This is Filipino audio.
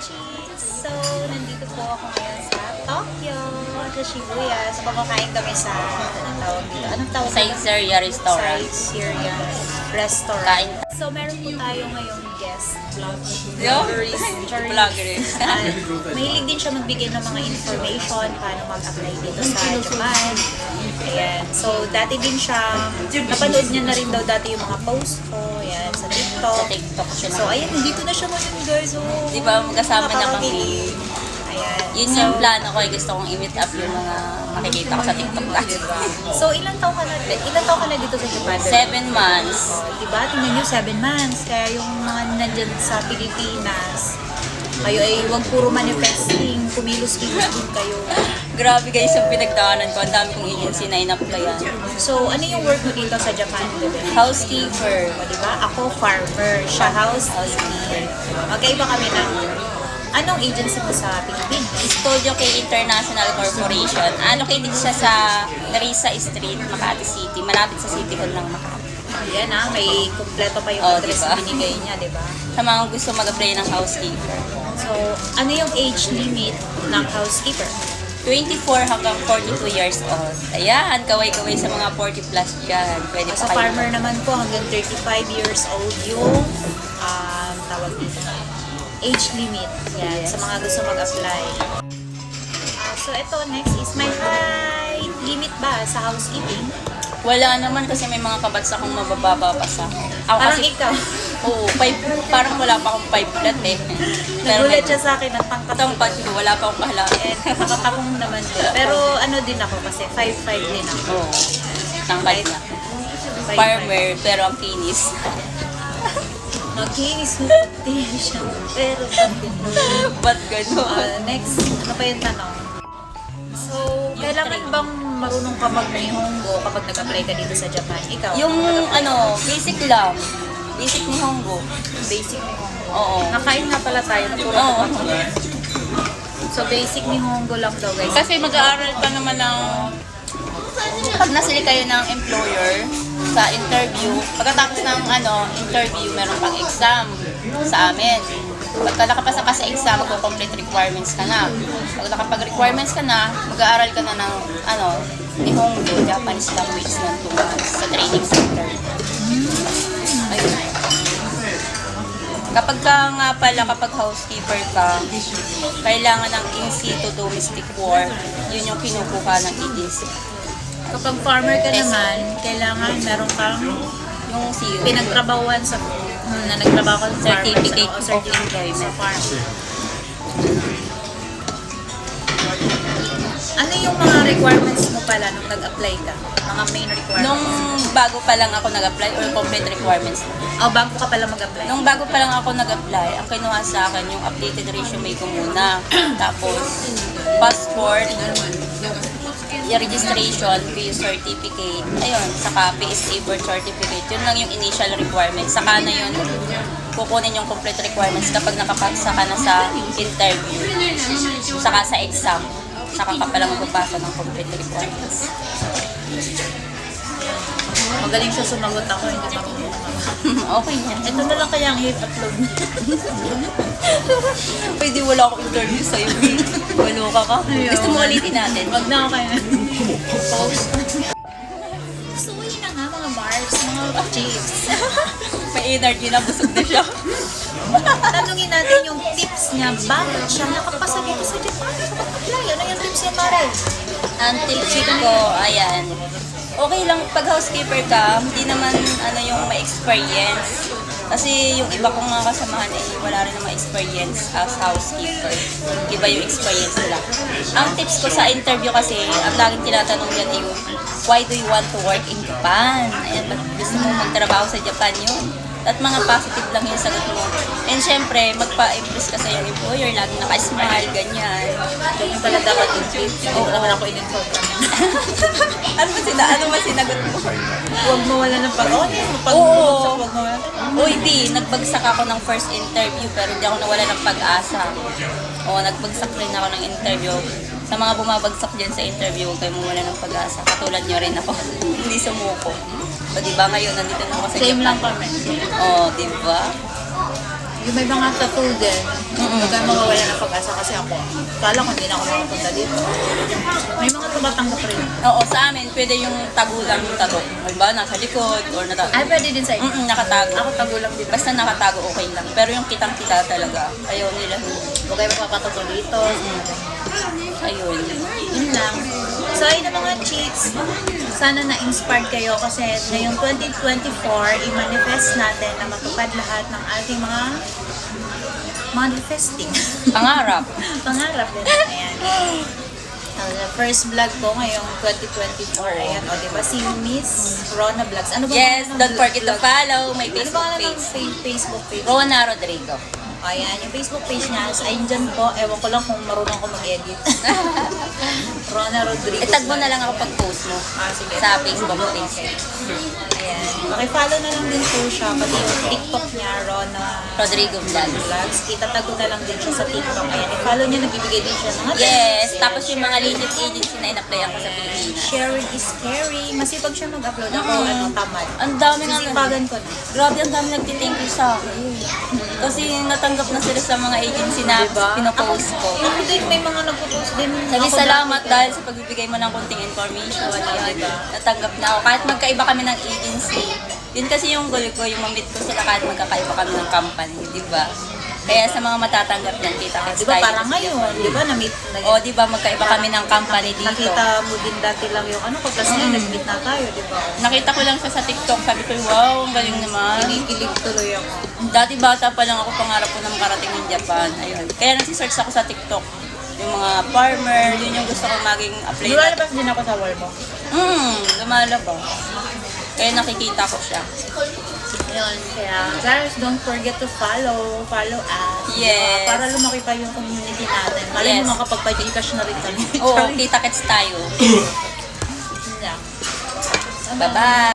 Cheese! So, nandito po ako ngayon sa Tokyo, sa Shibuya. So, kumakain kami sa, anong tawag dito? Anong tawag dito? Saizeriya Restaurant. Syria Restaurant. So, meron po tayo ngayong guest Vloggerist. vloggerist. Ah, Mahilig din siya magbigay ng mga information paano mag-apply dito sa Japan. Ayan. So, dati din siya, napanood niya na rin daw dati yung mga post ko. Ayan, sa TikTok. Sa TikTok siya So, ayan, nandito na siya ngayon, guys. Oh. Di ba, magkasama na kami. Yun so, yung plano ko. eh. Gusto kong i-meet up yung mga makikita ko sa TikTok dati. So, ilan taon ka na, ilan taon ka na dito sa Japan? Seven months. Oh, diba? Tingnan nyo, seven months. Kaya yung mga nandyan sa Pilipinas, kayo ay huwag puro manifesting, kumilos-kilos din kayo. Grabe guys, yung pinagdaanan ko. Ang dami kong agency na in-applyan. So, ano yung work mo dito sa Japan, bebe? Housekeeper. O, diba? Ako, farmer. Siya, housekeeper. Magkaiba kami ng... Anong agency mo sa Pilipinas? Studio K International Corporation. Allocated siya sa Larissa Street, Makati City. Malapit sa City Hall ng Makati. Yan ah, may kumpleto pa yung Oh, address diba? na binigay niya, diba? Sa mga gusto mag-apply ng housekeeper. So, ano yung age limit ng housekeeper? 24 hanggang 42 years old. Ayan, kaway-kaway sa mga 40 plus dyan. Pwede Sa pa kayo. farmer naman po, hanggang 35 years old yung um, tawag dito, age limit. Yan, sa mga gusto mag-apply. Ah, so, ito, next is my height limit ba sa housekeeping? Wala naman kasi may mga kabats akong mabababa pa sa Ako Parang kasi, ikaw. Oo, five, parang wala pa akong 5 flat eh. Nagulat siya sa akin at pangkat Tangkad ko, wala pa akong kahalaan. And nakakapong naman din. Pero ano din ako kasi 5'5 din ako. Oo, tangkad na. 5'5". Farmer, pero ang kinis. Puti siya. Pero Ba't gano'n? Uh, next, ano pa yung tanong? So, kailangan bang marunong ka mag-Nihongo kapag nag-apply ka dito sa Japan? Ikaw? Yung ano, basic lang. Basic ni Honggo. basic Nihongo. Oo. Nakain nga pala tayo. Naturo Oo. So, basic Nihongo lang daw, guys. Kasi mag-aaral pa naman ng pag nasili kayo ng employer sa interview, pagkatapos ng ano, interview, meron pang exam sa amin. Pagka nakapasa ka sa exam, magko-complete requirements ka na. Pag nakapag-requirements ka na, mag-aaral ka na ng ano, Nihongo, Japanese language ng 2 months sa training center. Ayun. Kapag ka nga pala, kapag housekeeper ka, kailangan ng in situ domestic work, yun yung kinukuha ng agency. Kapag farmer ka naman, kailangan meron kang Yung pinagtrabawan sa hmm, na nagtrabaho ka sa Certificate of employment. sa farm. Ano yung mga requirements mo pala nung nag-apply ka? Mga main requirements? Nung bago pa lang ako nag-apply or complete requirements na. Oh, bago ka pala mag-apply? Nung bago pa lang ako nag-apply, ang kinuha sa akin yung updated resume ko muna. Tapos, passport, registration, PU certificate, ayun, saka PSA birth certificate. Yun lang yung initial requirements. Saka na yun, kukunin yung complete requirements kapag nakapasa ka na sa interview. Saka sa exam. Saka ka pala magpapasa ng complete requirements. Magaling siya sumagot ako, hindi pa ako okay yan. Ito na lang kaya ang i-upload Pwede wala akong interview sa'yo. Ka ka. Gusto mo ulitin natin? Wag na ako kaya. Post. So, yun na nga mga bars, mga chips. May energy na, busog na siya. Tanungin natin yung tips niya, bakit siya nakapasa dito sa Japan kapag-apply? Ano yung tips niya, Mare? Ang tips ko, ayan. Okay lang, pag housekeeper ka, hindi naman ano yung may experience. Kasi yung iba kong mga kasamahan eh, wala rin naman experience as housekeeper. Iba yung experience nila. Ang tips ko sa interview kasi, ang laging tinatanong dyan yung, why do you want to work in Japan? Ayan, ba't gusto mo magtrabaho sa Japan yun? At mga positive lang yung sagot mo. And syempre, magpa-impress ka sa iyong employer, laging naka-smile, ganyan. Yung pala dapat yung tips. Hindi ko naman ako in-inform ano ba sina, ano ba sinagot mo? Huwag mawala ng pag oh, pag Oo. Huwag mawala. Di, nagbagsak ako ng first interview pero hindi ako nawala ng pag-asa. Oo, nagbagsak rin ako ng interview. Sa mga bumabagsak dyan sa interview, huwag kayo mawala ng pag-asa. Katulad nyo rin ako. hindi sumuko. O di ba ngayon, nandito na ako sa Same Japan. lang kami. Oo, di ba? yung may mga tattoo din, Mm-mm. huwag mawawala ng pag-asa kasi ako, kala ko hindi na ako makapunta dito. May mga tumatanggap rin. Oo, sa amin, pwede yung tagulang yung tago. Halimbawa, nasa likod, or natago. Ay, pwede din sa inyo. Mm-mm, nakatago. Ako tagulang din. Basta nakatago, okay lang. Pero yung kitang-kita talaga, ayaw nila. Huwag kayo magpapatato dito. Ayun. Yun lang. So, ayun na mga chicks. Sana na-inspired kayo kasi ngayong 2024, i-manifest natin na matupad lahat ng ating mga manifesting. Pangarap. Pangarap din. Ayan. Uh, the first vlog ko ngayong 2024. Ayan, o, diba? Si Miss Rona Vlogs. Ano ba Yes, don't forget to follow my Ano ba Facebook pangalan ng page. fa- Facebook page? Rona Rodrigo. Ayan, yung Facebook page niya. So, ayun dyan po. Ewan ko lang kung marunong ko mag-edit. Rona Rodriguez. Itag mo na lang ako pag-post mo Ah, sige. sa Facebook page. Ayan. Okay-follow na lang din po siya. Pati yung TikTok niya, Rona Rodrigo Vlog. Vlogs. Itatag ko na lang din siya sa TikTok. Ayan. I-follow niya. Nagbibigay din siya ng mga Yes, tapos yung mga legit agency na in-applyan ko sa Pilipinas. Sharing is scary. Masipag siya mag-upload. Ako, Mm. ano, tamad. Ang dami nga Sisipagan ko na. Grabe, ang dami nagtithank you sa akin. Kasi natanggap na sila sa mga agency na Diba? pinopost ko. Din, may mga nagpo-post din. Sabi salamat dahil sa pagbibigay mo ng konting information. Yan. Natanggap na ako. Kahit magkaiba kami ng agency. Yun kasi yung goal ko, yung mamit ko sila kahit magkakaiba kami ng company. Di ba? Kaya sa mga matatanggap niyan, kita-kits Di ba parang ngayon? Di ba na-meet? nag- O, di ba magkaiba kami ng company dito. Nakita mo din dati lang yung ano ko. Ngayon, Mm. nag-meet na tayo, di ba? Nakita ko lang siya sa TikTok. Sabi ko, wow, ang galing naman. Kinikilig tuloy ako. Dati bata pa lang ako pangarap ko na makarating ng Japan. Ayun. Kaya nagsisearch ako sa TikTok. Yung mga farmer, yun yung gusto ko maging apply. Lumalabas din ako sa wall mo. Hmm, lumalabas. Kaya nakikita ko siya. Yun, kaya guys, don't forget to follow, follow us. Yes. Diba? Para lumaki pa yung community natin. Malay Yes. mo makapag-cash na rin kami. Oo, kita-kits tayo. Lang. Bye-bye!